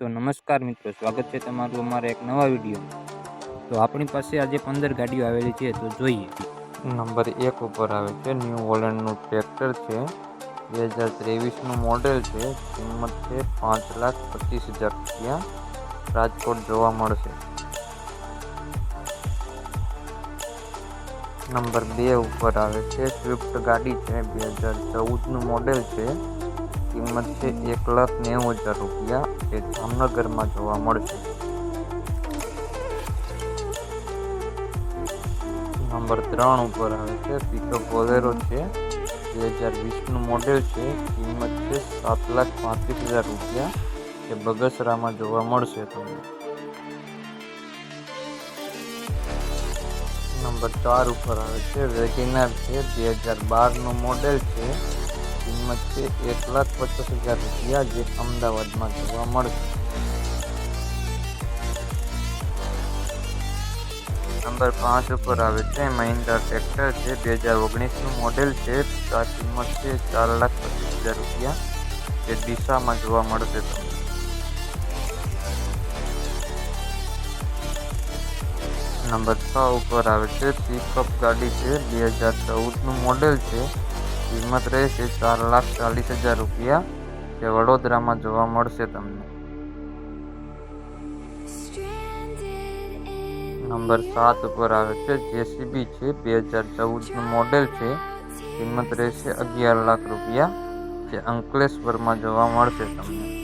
તો નમસ્કાર મિત્રો, સ્વાગત છે તમારું અમારા એક નવા વીડિયો તો આપણી પાસે આજે પંદર ગાડીઓ આવેલી છે, તો જોઈએ. નંબર એક ઉપર આવે છે, ન્યૂ વોલેન્ડનું ટ્રેક્ટર છે. બે હજાર ત્રેવીસનું મોડેલ છે, કિંમત છે પાંચ લાખ પચીસ હજાર રૂપિયા. રાજકોટ જોવા મળશે. નંબર બે ઉપર આવે છે, સ્વિફ્ટ ગાડી છે, બે હજાર ચૌદનું મોડેલ છે. કિંમત છે એક લાખ નેવું હજાર રૂપિયા જે જામનગરમાં જોવા મળશે. નંબર ત્રણ ઉપર આવે છે, પિકઅપ બોલેરો છે. બે હજાર વીસનું મોડેલ છે, કિંમત છે સાત લાખ પાંત્રીસ હજાર રૂપિયા. જે બગસરામાં જોવા મળશે તમને. નંબર ચાર ઉપર આવે છે, વેગેનાર છે, બે હજાર બારનું મોડેલ છે. કિંમત છે એક લાખ પચાસ હજાર રૂપિયા જે અમદાવાદમાં જોવા મળશે. નંબર પાંચ ઉપર આવે છે, મહિન્દ્રા ટ્રેક્ટર છે બે હજાર ઓગણીસનું મોડેલ છે. આ કિંમત છે ચાર લાખ પચીસ હજાર રૂપિયા. જે ડીસામાં જોવા મળશે તમને. નંબર છ ઉપર આવે છે પિકઅપ ગાડી છે, બે હજાર ચૌદનું મોડેલ છે. કિંમત રહેશે ચાર લાખ ચાલીસ હજાર રૂપિયા જે વડોદરામાં જોવા મળશે તમને. નંબર સાત ઉપર આવે છે, જેસીબી છે, બે હજાર ચૌદનું મોડેલ છે. કિંમત રહેશે અગિયાર લાખ રૂપિયા જે અંકલેશ્વરમાં જોવા મળશે તમને.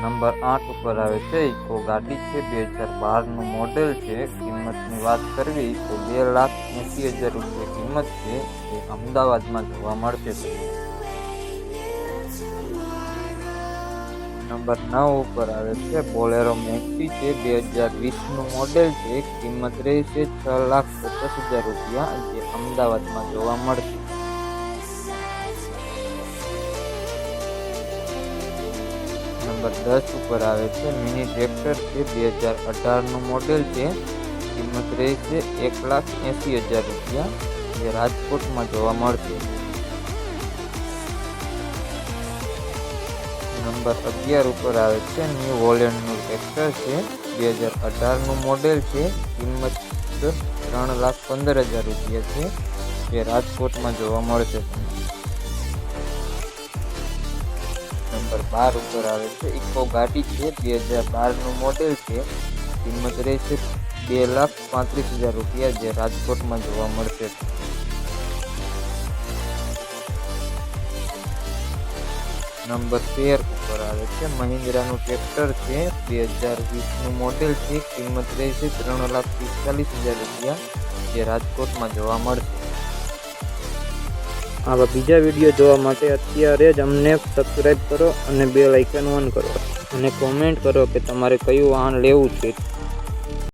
નંબર આઠ ઉપર આવે છે, ઇકો ગાડી છે, બે હજાર બારનું મોડેલ છે, કિંમતની વાત કરવી તો બે લાખ એંસી હજાર રૂપિયા કિંમત છે એ અમદાવાદમાં જોવા મળશે. નંબર નવ ઉપર આવે છે, બોલેરો મેક્સી છે, બે હજાર વીસનું મોડેલ છે, કિંમત રહેશે છ લાખ પચાસ હજાર રૂપિયા, જે અમદાવાદમાં જોવા મળશે. નંબર દસ ઉપર આવે છે. મિની ટ્રેક્ટર છે બે હજાર અઢારનું મોડેલ છે. કિંમત રહેશે એક લાખ એંસી હજાર રૂપિયા. જે રાજકોટમાં જોવા મળશે. નંબર અગિયાર ઉપર આવે છે. ન્યૂ હોલેન્ડનું ટ્રેક્ટર છે. બે હજાર અઢારનું મોડેલ છે. કિંમત ત્રણ લાખ પંદર હજાર રૂપિયા છે. જે રાજકોટમાં જોવા મળશે. બાર ઉપર આવે છે. ઇકો ગાડી છે, બે હજાર બારનું મોડેલ છે. કિંમત રહેશે બે લાખ પાંત્રીસ હજાર રૂપિયા, જે રાજકોટમાં જોવા મળશે. નંબર તેર ઉપર આવે છે, મહિન્દ્રાનું ટ્રેક્ટર છે, બે હજાર વીસનું મોડેલ છે. કિંમત રહેશે ત્રણ લાખ પિસ્તાલીસ હજાર રૂપિયા, જે રાજકોટમાં જોવા મળશે. આવા બીજા વીડિયો જોવા માટે અત્યારે જ અમને સબસ્ક્રાઈબ કરો અને બે લાઇકન ઓન કરો. અને કોમેન્ટ કરો કે તમારે કયું વાહન લેવું છે.